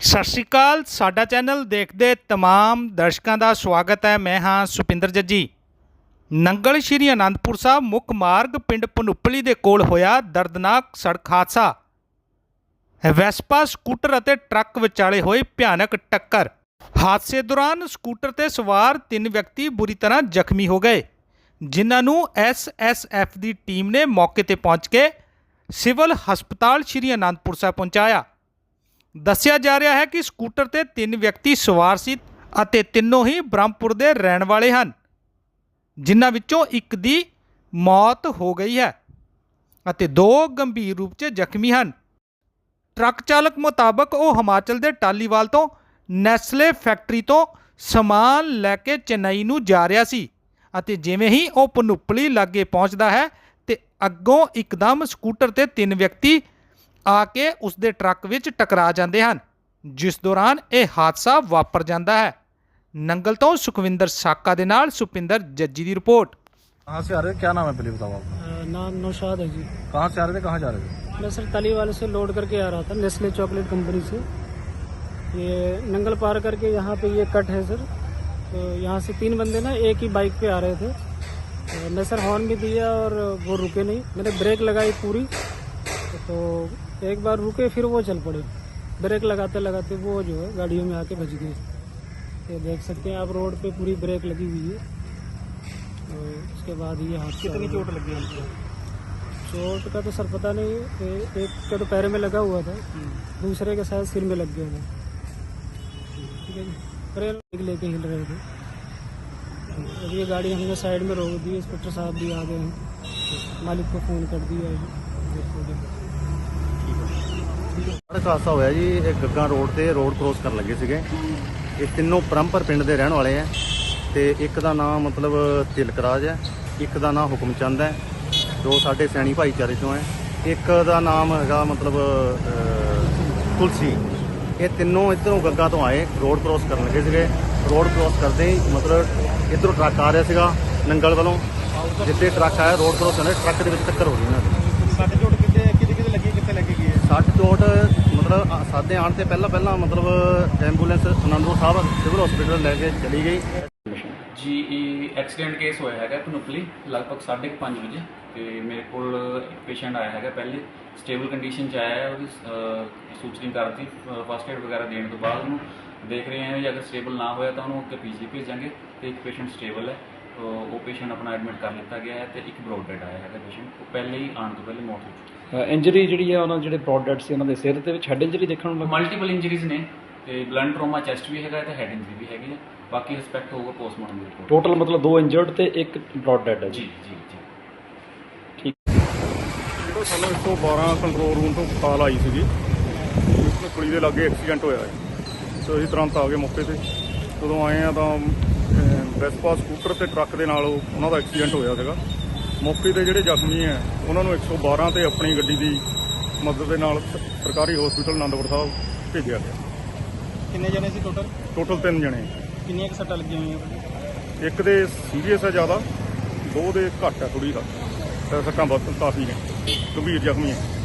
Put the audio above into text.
ਸਤਿ ਸ਼੍ਰੀ ਅਕਾਲ, ਸਾਡਾ ਚੈਨਲ ਦੇਖਦੇ ਤਮਾਮ ਦਰਸ਼ਕਾਂ ਦਾ ਸਵਾਗਤ ਹੈ। ਮੈਂ ਹਾਂ ਸੁਪਿੰਦਰ ਜੱਜੀ। ਨੰਗਲ ਸ਼੍ਰੀ ਅਨੰਦਪੁਰ ਸਾਹਿਬ ਮੁੱਖ ਮਾਰਗ ਪਿੰਡ ਪਨੁੱਪਲੀ ਦੇ ਕੋਲ ਹੋਇਆ ਦਰਦਨਾਕ ਸੜਕ ਹਾਦਸਾ। ਵੈਸਪਾ ਸਕੂਟਰ ਅਤੇ ਟਰੱਕ ਵਿਚਾਲੇ ਹੋਈ ਭਿਆਨਕ ਟੱਕਰ। ਹਾਦਸੇ ਦੌਰਾਨ ਸਕੂਟਰ ਤੇ ਸਵਾਰ ਤਿੰਨ ਵਿਅਕਤੀ ਬੁਰੀ ਤਰ੍ਹਾਂ ਜ਼ਖਮੀ ਹੋ ਗਏ, ਜਿਨ੍ਹਾਂ ਨੂੰ ਐਸਐਸਐਫ ਦੀ ਟੀਮ ਨੇ ਮੌਕੇ ਤੇ ਪਹੁੰਚ ਕੇ ਸਿਵਲ ਹਸਪਤਾਲ ਸ਼੍ਰੀ ਅਨੰਦਪੁਰ ਸਾਹਿਬ ਪਹੁੰਚਾਇਆ। ਦੱਸਿਆ ਜਾ ਰਿਹਾ ਹੈ ਕਿ ਸਕੂਟਰ ਤੇ ਤਿੰਨ ਵਿਅਕਤੀ ਸਵਾਰ ਸੀ ਅਤੇ ਤਿੰਨੋਂ ਹੀ ਬ੍ਰਹਮਪੁਰ ਦੇ ਰਹਿਣ ਵਾਲੇ ਹਨ, ਜਿਨ੍ਹਾਂ ਵਿੱਚੋਂ ਇੱਕ ਦੀ ਮੌਤ ਹੋ ਗਈ ਹੈ ਅਤੇ ਦੋ ਗੰਭੀਰ ਰੂਪ 'ਚ ਜ਼ਖਮੀ ਹਨ। ਟਰੱਕ ਚਾਲਕ ਮੁਤਾਬਕ ਉਹ ਹਿਮਾਚਲ ਦੇ ਟਾਲੀਵਾਲ ਤੋਂ ਨੈਸਲੇ ਫੈਕਟਰੀ ਤੋਂ ਸਮਾਨ ਲੈ ਕੇ ਚੇਨਈ ਨੂੰ ਜਾ ਰਿਹਾ ਸੀ ਅਤੇ ਜਿਵੇਂ ਹੀ ਉਹ ਪਨੁੱਪਲੀ ਲਾਗੇ ਪਹੁੰਚਦਾ ਹੈ ਤੇ ਅੱਗੋਂ ਇੱਕਦਮ ਸਕੂਟਰ ਤੇ ਤਿੰਨ ਵਿਅਕਤੀ ਆ ਕੇ ਉਸ ਦੇ ਟਰੱਕ ਵਿੱਚ ਟਕਰਾ ਜਾਂਦੇ ਹਨ ਜਿਸ ਦੌਰਾਨ ਇਹ ਹਾਦਸਾ ਵਾਪਰ ਜਾਂਦਾ ਹੈ। ਨੰਗਲ ਤੋਂ ਸੁਖਵਿੰਦਰ ਸਾਕਾ ਦੇ ਨਾਲ ਸੁਪਿੰਦਰ ਜੱਜੀ कहाँ से आ रहे थे क्या नाम है पहले बताओ नाम नौशाद है जी कहाँ से आ रहे थे कहाँ जा रहे थे मैं सर तली वाले से लोड करके आ रहा था नेस्ले चॉकलेट कंपनी से ये नंगल पार करके यहाँ पे ये कट है सर तो यहाँ से तीन बंदे ना एक ही बाइक पे आ रहे थे तो मैं सर हॉर्न भी दिया और वो रुके नहीं। मैंने ब्रेक लगाई पूरी। तो एक बार रुके फिर वो चल पड़े। ब्रेक लगाते लगाते वो जो है गाड़ियों में आके बच गए। ये देख सकते हैं आप रोड पे पूरी ब्रेक लगी हुई है। तो उसके बाद ये हाथ कितनी चोट लगी है चोट का तो सर पता नहीं ए- एक का तो पैर में लगा हुआ था। दूसरे के शायद सिर में लग गया था। ठीक है ट्रेन लेके हिल रहे थे। अब ये गाड़ी हमने साइड में रोक दी इंस्पेक्टर साहब भी आ गए हैं। मालिक को फ़ोन कर दिया है। ਸੜਕ ਹਾਦਸਾ ਹੋਇਆ ਜੀ, ਇਹ ਗੱਗਾ ਰੋਡ ਤੇ ਰੋਡ ਕ੍ਰੋਸ ਕਰਨ ਲੱਗੇ ਸੀਗੇ। ਇਹ ਤਿੰਨੋਂ ਪਰੰਪਰ ਪਿੰਡ ਦੇ ਰਹਿਣ ਵਾਲੇ ਆ ਤੇ ਇੱਕ ਦਾ ਨਾਮ ਮਤਲਬ ਤਿਲਕਰਾਜ ਹੈ ਇੱਕ ਦਾ ਨਾਮ ਹੁਕਮਚੰਦ ਹੈ ਦੋ ਸਾਡੇ ਸੈਣੀ ਭਾਈਚਾਰੇ ਚੋਂ ਹੈ ਇੱਕ ਦਾ ਨਾਮ ਹੈਗਾ ਮਤਲਬ ਤੁਲਸੀ। ਇਹ ਤਿੰਨੋਂ ਇਧਰੋਂ ਗੱਗਾ ਤੋਂ ਆਏ, ਰੋਡ ਕ੍ਰੋਸ ਕਰਨ ਲੱਗੇ ਸੀਗੇ। ਰੋਡ ਕ੍ਰੋਸ ਕਰਦੇ ਹੀ ਮਤਲਬ ਇਧਰੋਂ ਟਰੱਕ ਆ ਰਿਹਾ ਸੀਗਾ ਨੰਗਲ ਵੱਲੋਂ, ਜਿੱਥੇ ਟਰੱਕ ਆਇਆ, ਰੋਡ ਕ੍ਰੋਸ ਹੋਣੇ ਟਰੱਕ ਦੇ ਵਿੱਚ ਟੱਕਰ ਹੋ ਗਈ ਉਹਨਾਂ ਦੀ ਸੱਟ ਚੋਟ ਕਿਤੇ ਕਿਤੇ ਕਿਤੇ ਲੱਗੀ ਕਿੱਥੇ ਲੱਗੀ ਗਈ ਹੈ ਸੱਟ ਚੋਟ ਮਤਲਬ ਸਾਡੇ ਆਉਣ ਤੇ ਪਹਿਲਾਂ ਪਹਿਲਾਂ ਮਤਲਬ ambulance Anandpur Sahib civil hospital ਲੈ ਕੇ ਚਲੀ ਗਈ। ਜੀ, ਇਹ ਐਕਸੀਡੈਂਟ ਕੇਸ ਹੋਇਆ ਹੈਗਾ ਕਨੂਪਲੀ ਲਗਭਗ 5:30 ਵਜੇ। ਤੇ ਮੇਰੇ ਕੋਲ ਇੱਕ ਪੇਸ਼ੈਂਟ ਆਇਆ ਹੈਗਾ ਪਹਿਲੇ। ਸਟੇਬਲ ਕੰਡੀਸ਼ਨ ਚ ਆਇਆ ਹੈ, ਉਹਦੀ ਸੂਚਰਿੰਗ ਕਰਤੀ ਫਸਟ ਏਡ ਵਗੈਰਾ ਦੇਣ ਤੋਂ ਬਾਅਦ ਉਹਨੂੰ ਦੇਖ ਰਹੇ ਹਾਂ ਜੇ, ਅਗਰ ਸਟੇਬਲ ਨਾ ਹੋਇਆ ਤਾਂ ਉਹਨੂੰ ਅੱਗੇ ਪੀਜੀ ਭੇਜਾਂਗੇ ਤੇ ਇੱਕ ਪੇਸ਼ੈਂਟ ਸਟੇਬਲ ਹੈ। ਉਹ ਪੇਸ਼ੈਂਟ ਆਪਣਾ ਐਡਮਿਟ ਕਰ ਲਿੱਤਾ ਗਿਆ ਹੈ ਤੇ ਇੱਕ ਬਰੋਡ ਡੈਡ ਆਇਆ ਹੈਗਾ ਪੇਸ਼ੈਂਟ ਉਹ ਪਹਿਲੇ ਹੀ ਆਉਣ ਤੋਂ ਪਹਿਲੇ ਮੌਤ ਹੋ ਚੁੱਕੀ ਇੰਜਰੀ ਜਿਹੜੀ ਹੈ ਉਹਨਾਂ ਜਿਹੜੇ ਬ੍ਰੌਡ ਡੈਡ ਸੀ ਉਹਨਾਂ ਦੇ ਸਿਰ ਦੇ ਵਿੱਚ ਹੈਡ ਇੰਜਰੀ ਦੇਖਣ ਨੂੰ ਲੱਗੀ ਮਲਟੀਪਲ ਇੰਜਰੀਜ਼ ਨੇ ਤੇ ਬਲੰਟ ਟਰੋਮਾ ਚੈਸਟ ਵੀ ਹੈਗਾ ਤੇ ਹੈਡ ਇੰਜਰੀ ਵੀ ਹੈਗੀ ਹੈ ਬਾਕੀ ਰਿਸਪੈਕਟ ਹੋਊਗਾ ਪੋਸਟਮਾਰਟਮ ਦੀ ਰਿਪੋਰਟ ਟੋਟਲ ਮਤਲਬ ਦੋ ਇੰਜਰਡ ਤੇ ਇੱਕ ਬ੍ਰੌਡ ਡੈਡ ਹੈ ਜੀ। ਜੀ ਜੀ ਜੀ। ਜਿਹੜਾ ਸਾਨੂੰ 112 ਕੰਟਰੋਲ ਰੂਮ ਤੋਂ ਕਾਲ ਆਈ ਸੀਗੀ। ਇਸ ਕੁੜੀ ਦੇ ਲਾਗੇ ਐਕਸੀਡੈਂਟ ਹੋਇਆ ਹੈ। ਸੋ ਅਸੀਂ ਤੁਰੰਤ ਆ ਗਏ ਮੌਕੇ ਤੇ। ਜਦੋਂ ਆਏ ਆ ਤਾਂ ਵੈਸਪਾ ਸਕੂਟਰ ਤੇ ਟਰੱਕ ਦੇ ਨਾਲ ਉਹ- ਉਹਨਾਂ ਦਾ ਐਕਸੀਡੈਂਟ ਹੋਇਆ ਸੀਗਾ। ਮੌਕੇ ਤੇ ਜਿਹੜੇ ਜ਼ਖਮੀ ਹੈ ਉਹਨਾਂ ਨੂੰ 112 ਤੇ ਆਪਣੀ ਗੱਡੀ ਦੀ ਮਦਦ ਦੇ ਨਾਲ ਸਰਕਾਰੀ ਹਸਪੀਟਲ ਆਨੰਦਪੁਰ ਸਾਹਿਬ ਭੇਜਿਆ ਗਿਆ। ਕਿੰਨੇ ਜਣੇ ਸੀ ਟੋਟਲ ਟੋਟਲ ਤਿੰਨ ਜਣੇ। ਕਿੰਨੀਆਂ ਕੁ ਸੱਟਾਂ ਲੱਗੀਆਂ ਹੋਈਆਂ ਇੱਕ ਦੇ ਸੀਰੀਅਸ ਹੈ ਜ਼ਿਆਦਾ ਦੋ ਦੇ ਘੱਟ ਹੈ ਥੋੜੀ ਸੱਟਾਂ ਬਹੁਤ ਕਾਫੀ ਨੇ ਗੰਭੀਰ ਜ਼ਖਮੀ ਹੈ।